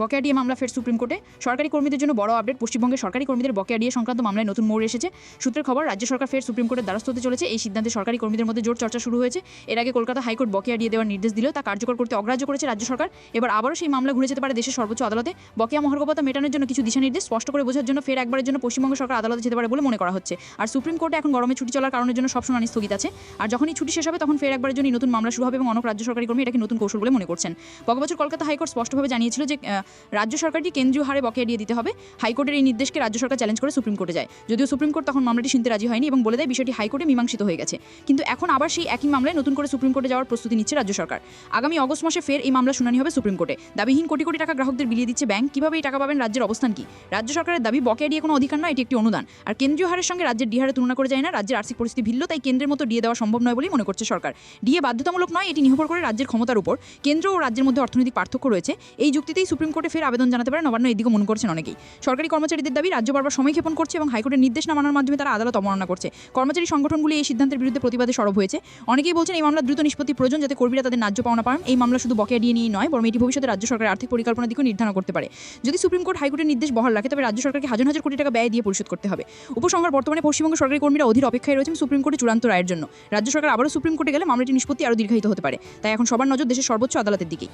বকেয়া ডিএ মামলা ফের সুপ্রিম কোর্টে। সরকারি কর্মীদের জন্য বড় আপডেট, পশ্চিমবঙ্গের সরকারি কর্মীদের বকেয়া ডিএ সংক্রান্ত মামলায় নতুন মোড় এসেছে। সূত্রের খবর, রাজ্য সরকার ফের সুপ্রিম কোর্টের দ্বারস্থ হতে চলেছে। এই সিদ্ধান্তে সরকারি কর্মীদের মধ্যে জোর চর্চা শুরু হয়েছে। এর আগে কলকাতা হাইকোর্ট বকেয়া ডিএ দেওয়ার নির্দেশ দিলেও তা কার্যকর করতে অগ্রাহ্য করেছে রাজ্য সরকার। এবার আবারও সেই মামলা ঘুরে যেতে পারে দেশের সর্বোচ্চ আদালতে। বকেয়া মহার্গবতা মেটানোর জন্য কিছু দিশানির্দেশ স্পষ্ট করে বোঝার জন্য ফের একবারের জন্য পশ্চিমবঙ্গ সরকার আদালতে যেতে পারে বলে মনে করা হচ্ছে। আর সুপ্রিম কোর্টে এখন গরমে ছুটি চলার কারণের জন্য সব শুনানি স্থগিত আছে। আর যখনই ছুটি শেষ হবে, তখন ফের একবারের জন্য নতুন মামলা শুরু হবে এবং অনেক রাজ্য সরকারি কর্মী এটাকে নতুন কৌশল বলে মনে করছেন। গত বছর কলকাতা হাইকোর্ট স্পষ্টভাবে জানিয়েছিল যে রাজ্য সরকারটি কেন্দ্রীয় হারে বকেয়া দিয়ে দিতে হবে। হাইকোর্টের এই নির্দেশকে রাজ্য সরকার চ্যালেঞ্জ করে সুপ্রিম কোর্টে যায়। যদিও সুপ্রিম কোর্ট তখন মামলাটি শুনতে রাজি হয়নি এবং বলে দেয় বিষয়টি হাইকোর্টে মীমাংসিত হয়ে গেছে। কিন্তু এখন আবার সেই একই মামলায় নতুন করে সুপ্রিম কোর্টে যাওয়ার প্রস্তুতি নিচ্ছে রাজ্য সরকার। আগামী অগস্ট মাসে ফের এই মামলা শুনানি হবে সুপ্রিম কোর্টে। দাবিহীন কোটি কোটি টাকা গ্রাহকদের বিলিয়ে দিচ্ছে ব্যাংক। কীভাবে এই টাকা পাবেন? রাজ্যের অবস্থান কি? রাজ্য সরকারের দাবি, বকেয়া দিয়ে কোনো অধিকার নয়, এটি একটি অনুদান। আর কেন্দ্রীয় হারের সঙ্গে রাজ্যের ডিহারে তুলনা করে যায় না। রাজ্যের আর্থিক পরিস্থিতি ভিন্ন, তাই কেন্দ্রের মতো ডিএ দেওয়া সম্ভব নয় বলেই মনে করছে সরকার। ডিএ বাধ্যতামূলক নয়, এটি নির্ভর করে রাজ্যের ক্ষমতার উপর। কেন্দ্র ও রাজ্যের মধ্যে অর্থনৈতিক পার্থক্য রয়েছে। এই যুক্তিতেই সুপ্রিম কোর্টে ফের আবেদন জানাতে পারে নবান্ন এদিকে মনে করছেন অনেকেই। সরকারি কর্মচারীদের দাবি, রাজ্য বারবার সময় ক্ষেপণ করছে এবং হাইকোর্টের নির্দেশ না মানার মাধ্যমে তারা আদালত অবমাননা করছে। কর্মচারী সংগঠনগুলি এই সিদ্ধান্তের বিরুদ্ধে প্রতিবাদে সরব হয়েছে। অনেকেই বলছেন এই মামলা দ্রুত নিষ্পত্তি প্রয়োজন যাতে কর্মীরা তাদের ন্যায্য পাওনা পান। এই মামলা শুধু বকেয়া দিয়ে নিয়ে নয়, বরং এটি ভবিষ্যতে রাজ্য সরকারের আর্থিক পরিকল্পনা দিকেও নির্ধারণ করতে পারে। যদি সুপ্রিম কোর্ট হাইকোর্টের নির্দেশ বহাল রাখে, তবে রাজ্য সরকারকে হাজার হাজার কোটি টাকা ব্যয় দিয়ে পরিশোধ করতে হবে। উপসংহার, বর্তমানে পশ্চিমবঙ্গ সরকারি কর্মীরা অধীর অপেক্ষায় রয়েছেন সুপ্রিম কোর্টে চূড়ান্ত রায়ের জন্য। রাজ্য সরকার আবারও সুপ্রিম কোর্টে গেলে মামলাটি নিষ্পত্তি আরও দীর্ঘায়িত হতে পারে। তাই এখন সবার নজর দেশের সর্বোচ্চ আদালতের দিকেই।